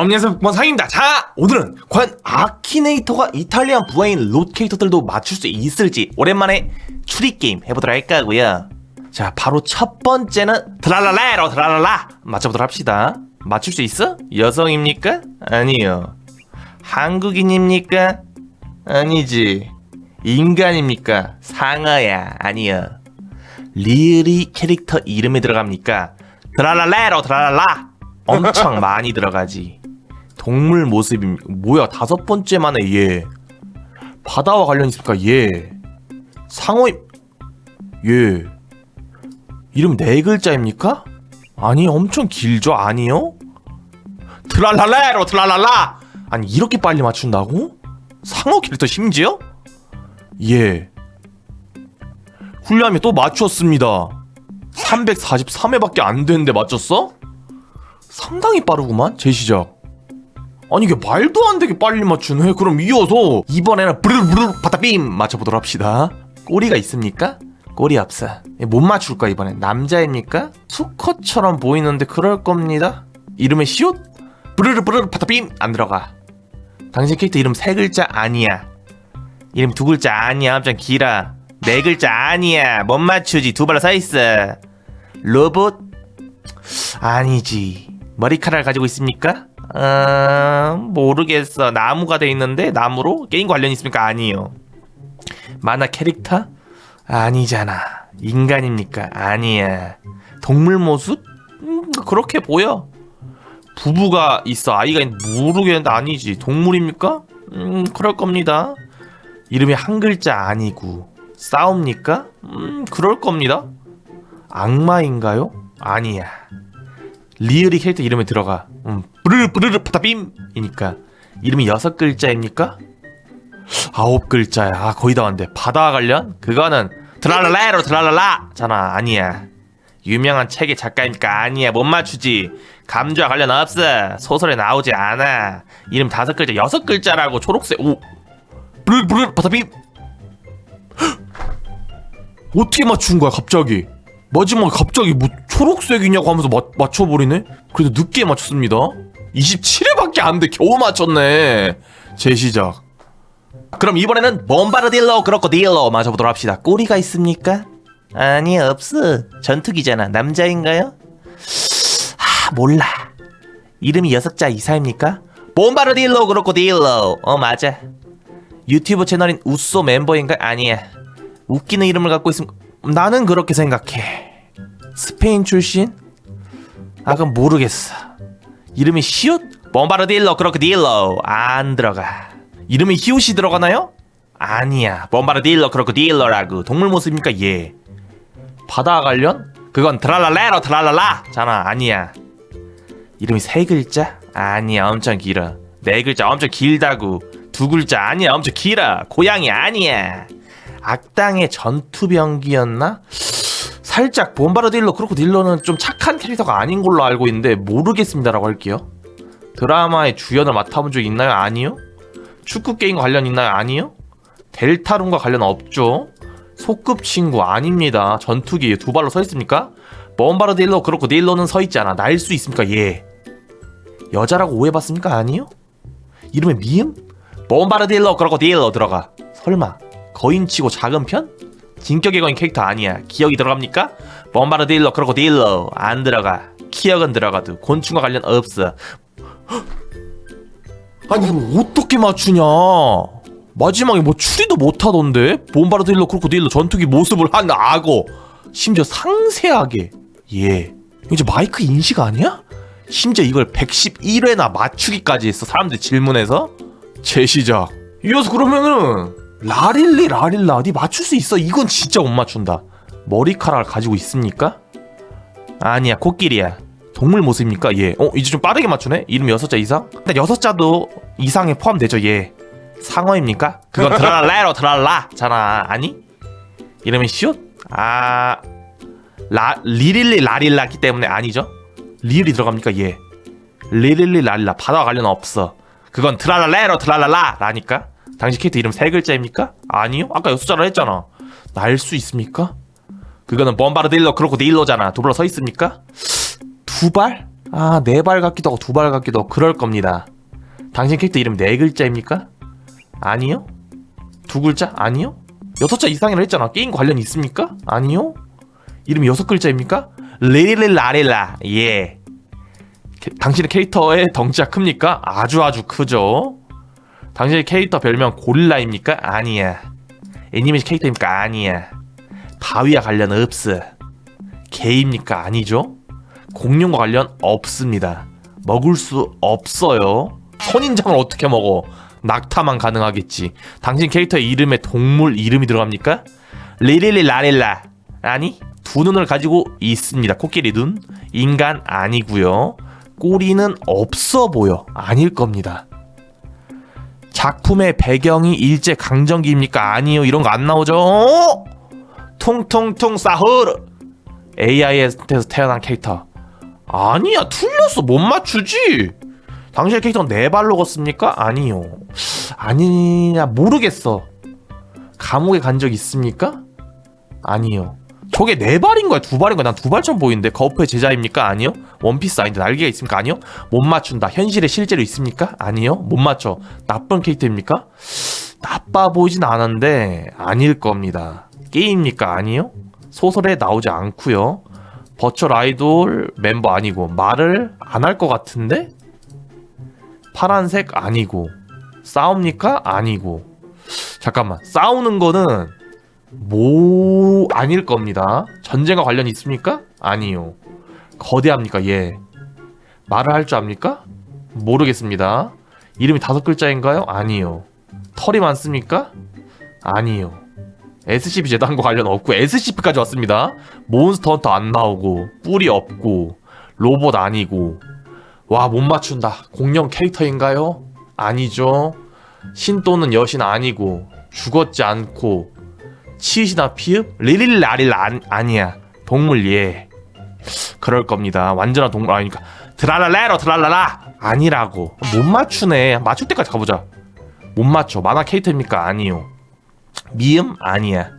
안녕하세요 국방상입니다. 자 오늘은 과연 아키네이터가 이탈리안 부하인 로케이터들도 맞출 수 있을지 오랜만에 추리게임 해보도록 할까 하고요. 자 바로 첫 번째는 드랄랄라로 드랄랄라! 맞춰보도록 합시다. 맞출 수 있어? 여성입니까? 아니요. 한국인입니까? 아니지. 인간입니까? 상어야 아니요. 리을이 캐릭터 이름에 들어갑니까? 드랄랄라로 드랄랄라! 엄청 많이 들어가지 동물 모습임 뭐야 다섯 번째 만에 얘 바다와 관련 있을까 얘 상어임 얘 이름 네 글자입니까? 아니 엄청 길죠 아니요? 트랄랄라로 트랄랄라 아니 이렇게 빨리 맞춘다고? 상어 캐릭터 심지어? 예 훌륭하면 또 맞췄습니다 343회밖에 안 됐는데 맞췄어? 상당히 빠르구만 제 시작 아니 이게 말도 안 되게 빨리 맞추네. 그럼 이어서 이번에는 브르르르 바다빔 맞춰보도록 합시다. 꼬리가 있습니까? 꼬리 없어 못 맞출 거야 이번엔? 남자입니까? 수컷처럼 보이는데 그럴 겁니다. 이름에 시옷? 브르르 바다빔! 안 들어가. 당신 캐릭터 이름 세 글자 아니야. 이름 두 글자 아니야. 엄청 길어 네 글자 아니야. 못 맞추지. 두 발로 서있어. 로봇? 아니지. 머리카락을 가지고 있습니까? 아 모르겠어 나무가 돼 있는데 나무로 게임 관련 있습니까? 아니요 만화 캐릭터? 아니잖아 인간입니까? 아니야 동물 모습? 음, 그렇게 보여 부부가 있어 아이가 있 모르겠는데 아니지 동물입니까? 음 그럴 겁니다 이름이 한 글자 아니고 싸웁니까? 음 그럴 겁니다 악마인가요? 아니야 리을이 캐릭터 이름에 들어가 음, 뿌르르 파타빔이니까 이름이 여섯 글자입니까? 아홉 글자야. 아 거의 다 왔는데. 바다와 관련? 그거는 드랄랄라로 드랄랄라! 잖아. 아니야. 유명한 책의 작가입니까? 아니야. 못 맞추지. 감주와 관련 없어. 소설에 나오지 않아. 이름 다섯 글자 여섯 글자라고 초록색. 오! 뿌르르 뿌르르 파타빔! 어떻게 맞춘 거야 갑자기? 마지막에 갑자기 뭐 초록색이냐고 하면서 맞, 맞춰버리네? 그래도 늦게 맞췄습니다 27회밖에 안 돼. 겨우 맞췄네. 제 시작. 그럼 이번에는 크로코딜로 맞춰보도록 합시다. 꼬리가 있습니까? 아니 없어. 전투기잖아. 남자인가요? 아 몰라. 이름이 여섯 자 이사입니까? 크로코딜로 어 맞아. 유튜브 채널인 우소 멤버인가? 아니야. 웃기는 이름을 갖고 있음 나는 그렇게 생각해. 스페인 출신? 아 그럼 모르겠어 이름이 시옷? bom바르딜로 크로코딜로 안 들어가. 이름이 히옷이 들어가나요? 아니야. bom바르딜로 크로코딜로라고. 동물 모습입니까? 예. 바다 관련? 그건 드랄랄레로 드랄랄라. 잖아 아니야. 이름이 세 글자? 아니야. 엄청 길어. 네 글자 엄청 길다고. 두 글자 아니야. 엄청 길어. 고양이 아니야. 악당의 전투병기였나? 살짝 봄바르딜로 크로코딜로는 좀 착한 캐릭터가 아닌 걸로 알고 있는데 모르겠습니다라고 할게요. 드라마의 주연을 맡아본 적 있나요? 아니요. 축구 게임 관련 있나요? 아니요. 델타룬과 관련 없죠. 소급 친구 아닙니다. 전투기 두 발로 서 있습니까? 봄바르딜로 크로코딜로는 서 있지 않아. 날 수 있습니까? 예. 여자라고 오해받습니까? 아니요. 이름에 미음? 봄바르딜로 크로코딜로 들어가. 설마 거인치고 작은 편? 진격의 거인 캐릭터 아니야. 기억이 들어갑니까? 범바르딜로 크로코딜로 안 들어가. 기억은 들어가도 곤충과 관련 없어. 아니 이거 어떻게 맞추냐? 마지막에 뭐 추리도 못하던데? bombardello 크로코딜로 전투기 모습을 한 악어. 심지어 상세하게. 예. 이제 마이크 인식 아니야? 심지어 이걸 111회나 맞추기까지 했어. 사람들 질문해서. 제 시작. 이어서 그러면은 라릴리 라릴라 니 맞출 수 있어 이건 진짜 못 맞춘다 머리카락을 가지고 있습니까? 아니야 코끼리야 동물 모습입니까? 예. 어 이제 좀 빠르게 맞추네 이름 여섯 자 이상? 근데 여섯 자도 이상에 포함되죠 예 상어입니까? 그건 드랄라로 드랄라 잖아 아니? 이름이 시옷? 아... 라... 리릴리 라릴라기 때문에 아니죠? 리을이 들어갑니까? 예 리릴리 라릴라 바다와 관련 없어 그건 드랄랄레로 드랄랄라 라니까 당신 캐릭터 이름 세 글자입니까? 아니요. 아까 여섯 자라 했잖아. 날수 있습니까? 그거는 범바르딜로 크로코딜로잖아. 두 발로 서 있습니까? 두 발? 아, 네 발 같기도 하고 두 발 같기도 하고 그럴 겁니다. 당신 캐릭터 이름 네 글자입니까? 아니요. 두 글자? 아니요. 여섯 자 이상이라 했잖아. 게임 관련 있습니까? 아니요. 이름이 여섯 글자입니까? 레릴라레라. 예. 캐- 당신의 캐릭터의 덩치가 큽니까? 아주 아주 크죠. 당신의 캐릭터 별명 고릴라입니까? 아니야. 애니메이션 캐릭터입니까? 아니야. 바위와 관련 없어. 개입니까? 아니죠. 공룡과 관련 없습니다. 먹을 수 없어요. 선인장을 어떻게 먹어? 낙타만 가능하겠지. 당신 캐릭터의 이름에 동물 이름이 들어갑니까? 리릴리 라릴라. 아니, 두 눈을 가지고 있습니다. 코끼리 눈. 인간 아니고요. 꼬리는 없어 보여. 아닐 겁니다. 작품의 배경이 일제 강점기입니까? 아니요. 이런 거 안 나오죠. 어? 퉁퉁퉁 사흐르. AI에서 태어난 캐릭터. 아니야, 틀렸어. 못 맞추지. 당신의 캐릭터는 네 발로 걷습니까? 아니요. 아니냐, 모르겠어. 감옥에 간 적 있습니까? 아니요. 저게 네 발인 거야, 두 발인 거야? 난 두 발처럼 보이는데 거프의 제자입니까? 아니요. 원피스 아닌데 날개가 있습니까? 아니요. 못 맞춘다. 현실에 실제로 있습니까? 아니요. 못 맞춰. 나쁜 캐릭터입니까? 나빠 보이진 않은데 아닐 겁니다. 게임입니까? 아니요. 소설에 나오지 않고요. 버추얼 아이돌 멤버 아니고 말을 안 할 것 같은데 파란색 아니고 싸웁니까? 아니고 잠깐만 싸우는 거는 뭐 아닐 겁니다. 전쟁과 관련이 있습니까? 아니요. 거대합니까? 예. 말을 할 줄 압니까? 모르겠습니다. 이름이 다섯 글자인가요? 아니요. 털이 많습니까? 아니요. SCP 재단과 관련 없고 SCP까지 왔습니다. 몬스터 헌터 안 나오고 뿔이 없고 로봇 아니고 와 못 맞춘다. 공룡 캐릭터인가요? 아니죠. 신 또는 여신 아니고 죽었지 않고 치시나 피읍 리릴라릴 안, 아니야. 동물 예. 그럴 겁니다. 완전한 동물 아니니까 드랄랄레로 드랄랄라 아니라고 못 맞추네. 맞출 때까지 가보자. 못 맞춰. 만화 캐릭터입니까? 아니요. 미음 아니야.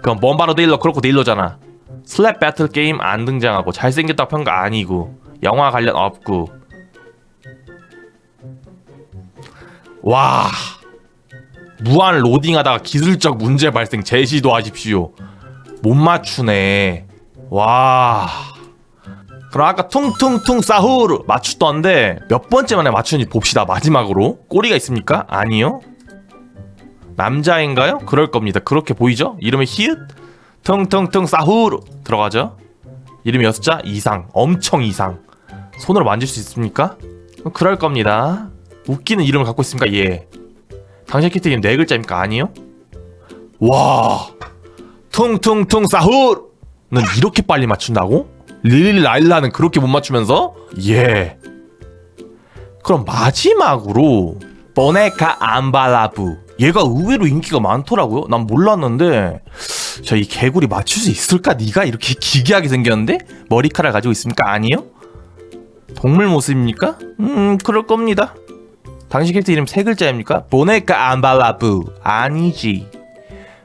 그럼 몬바로 데일러 그렇고 데일러잖아. 슬랩 배틀 게임 안 등장하고 잘생겼다고 평가 아니고 영화 관련 없고. 와 무한 로딩하다가 기술적 문제 발생 재시도 하십시오. 못 맞추네. 와. 그럼 아까 퉁퉁퉁 사후르 맞추던데 몇 번째 만에 맞추는지 봅시다. 마지막으로 꼬리가 있습니까? 아니요. 남자인가요? 그럴 겁니다. 그렇게 보이죠? 이름이 히읗 퉁퉁퉁 사후르 들어가죠? 이름이 여섯 자 이상 엄청 이상 손으로 만질 수 있습니까? 그럴 겁니다. 웃기는 이름을 갖고 있습니까? 예. 당신 키트 이름 네 글자입니까? 아니요. 와 퉁퉁퉁 사후르는 이렇게 빨리 맞춘다고? 릴라일라는 그렇게 못 맞추면서? 예. 그럼 마지막으로 보네카 암발라부 얘가 의외로 인기가 많더라고요. 난 몰랐는데 저이 개구리 맞출 수 있을까? 네가 이렇게 기괴하게 생겼는데 머리카락 가지고 있습니까? 아니요. 동물 모습입니까? 음 그럴 겁니다. 당신 캐릭터 이름 세 글자입니까? 보네카 암발라부 아니지.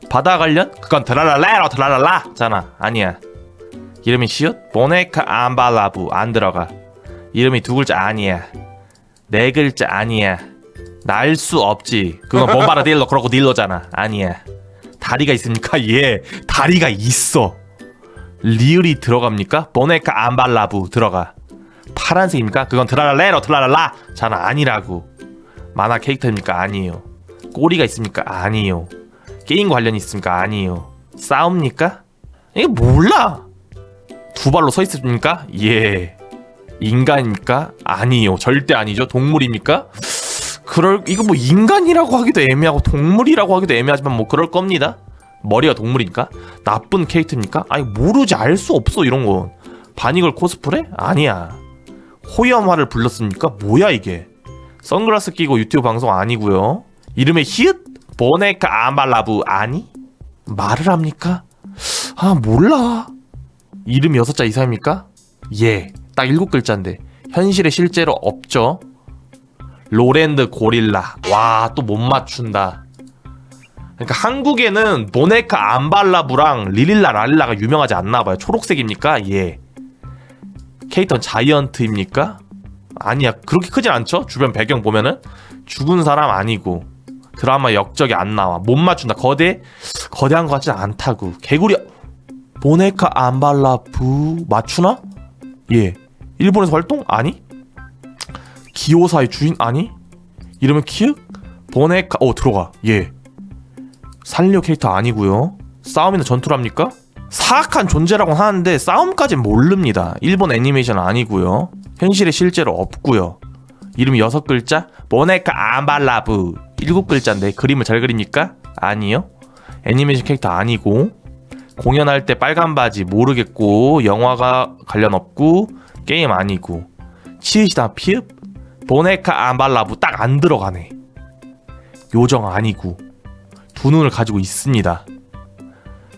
바다 관련? 그건 드랄랄레로 드랄랄라잖아. 아니야. 이름이 시옷? 보네카 암발라부 안 들어가. 이름이 두 글자 아니야. 네 글자 아니야. 날 수 없지. 그건 몬바르딜러 그러고 딜러잖아. 아니야. 다리가 있습니까? 예. 다리가 있어. 리을이 들어갑니까? 보네카 암발라부 들어가. 파란색입니까? 그건 드랄랄레로 드랄랄라 잖아. 아니라고. 만화 캐릭터입니까? 아니에요. 꼬리가 있습니까? 아니에요. 게임 관련이 있습니까? 아니에요. 싸웁니까? 이거 몰라. 두 발로 서 있습니까? 예. 인간입니까? 아니요. 절대 아니죠. 동물입니까? 그럴 이거 뭐 인간이라고 하기도 애매하고 동물이라고 하기도 애매하지만 뭐 그럴 겁니다. 머리가 동물이니까 나쁜 캐릭터입니까? 아니 모르지 알 수 없어 이런 거. 바니걸 코스프레? 아니야. 호염화를 불렀습니까? 뭐야 이게? 선글라스 끼고 유튜브 방송 아니고요. 이름에 히읗 보네카 아말라부 아니? 말을 합니까? 아 몰라. 이름 여섯 자 이상입니까? 예. 딱 일곱 글자인데 현실에 실제로 없죠. 로랜드 고릴라. 와, 또 못 맞춘다. 그러니까 한국에는 모네카 암발라부랑 리릴라 랄라가 유명하지 않나 봐요. 초록색입니까? 예. 캐릭터는 자이언트입니까? 아니야. 그렇게 크진 않죠? 주변 배경 보면은? 죽은 사람 아니고 드라마 역적이 안 나와. 못 맞춘다. 거대 거대한 것 같진 않다고. 개구리 보네카 안발라부 맞추나? 예. 일본에서 활동? 아니? 기호사의 주인? 아니? 이름은 키읔? 보네카 어 들어가. 예. 살려 캐릭터 아니고요. 싸움이나 전투를 합니까? 사악한 존재라고 하는데 싸움까진 모릅니다. 일본 애니메이션 아니고요 현실에 실제로 없고요. 이름이 여섯 글자? 보네카 안발라부 일곱 글자인데 그림을 잘 그립니까? 아니요. 애니메이션 캐릭터 아니고. 공연할 때 빨간 바지 모르겠고 영화가 관련 없고 게임 아니고. 치읓이다 피읍. 보네카 안발라부 딱안 들어가네. 요정 아니고. 두 눈을 가지고 있습니다.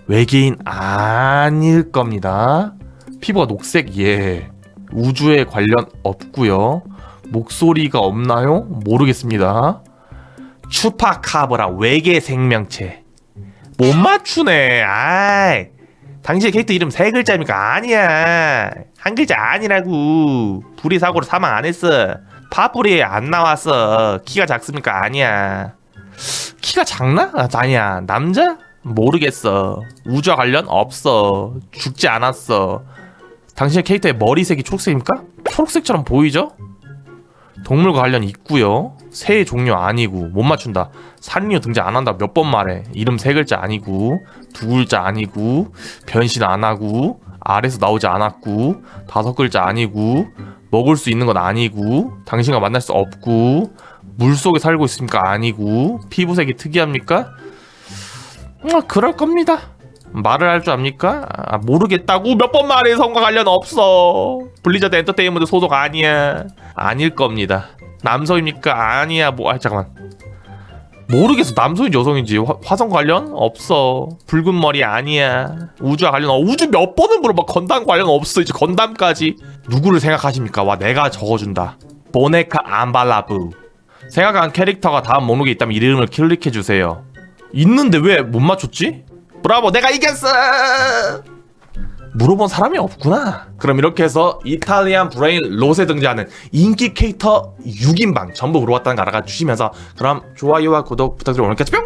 외계인 아닐 겁니다. 피부가 녹색 예 우주에 관련 없고요 목소리가 없나요? 모르겠습니다 추파카브라 외계 생명체 못 맞추네. 아이. 당신의 캐릭터 이름 세 글자입니까? 아니야. 한 글자 아니라고. 불의 사고로 사망 안 했어. 파뿌리에 안 나왔어. 키가 작습니까? 아니야. 키가 작나? 아, 아니야. 남자? 모르겠어. 우주와 관련 없어. 죽지 않았어. 당신의 캐릭터의 머리색이 초록색입니까? 초록색처럼 보이죠? 동물과 관련 있고요. 새의 종류 아니고 못 맞춘다. 산리오 등장 안 한다. 몇 번 말해. 이름 세 글자 아니고 두 글자 아니고 변신 안 하고 아래서 나오지 않았고 다섯 글자 아니고 먹을 수 있는 건 아니고 당신과 만날 수 없고 물 속에 살고 있습니까? 아니고 피부색이 특이합니까? 음, 그럴 겁니다. 말을 할 줄 압니까? 아, 모르겠다고 몇 번 말해 성과 관련 없어. 블리자드 엔터테인먼트 소속 아니야. 아닐 겁니다. 남성입니까? 아니야. 뭐, 아 잠깐만. 모르겠어. 남성인지 여성인지 화, 화성 관련 없어. 붉은 머리 아니야. 우주와 관련 어, 우주 몇 번을 물어봐. 건담 관련 없어. 이제 건담까지. 누구를 생각하십니까? 와 내가 적어준다. 보네카 안발라부. 생각한 캐릭터가 다음 목록에 있다면 이름을 클릭해 주세요. 있는데 왜 못 맞췄지? 브라보 내가 이겼어! 물어본 사람이 없구나. 그럼 이렇게 해서 이탈리안 브레인 롯에 등장하는 인기 캐릭터 6인방 전부 물어봤다는 거 알아가 주시면서 그럼 좋아요와 구독 부탁드리고 오늘까지 뿅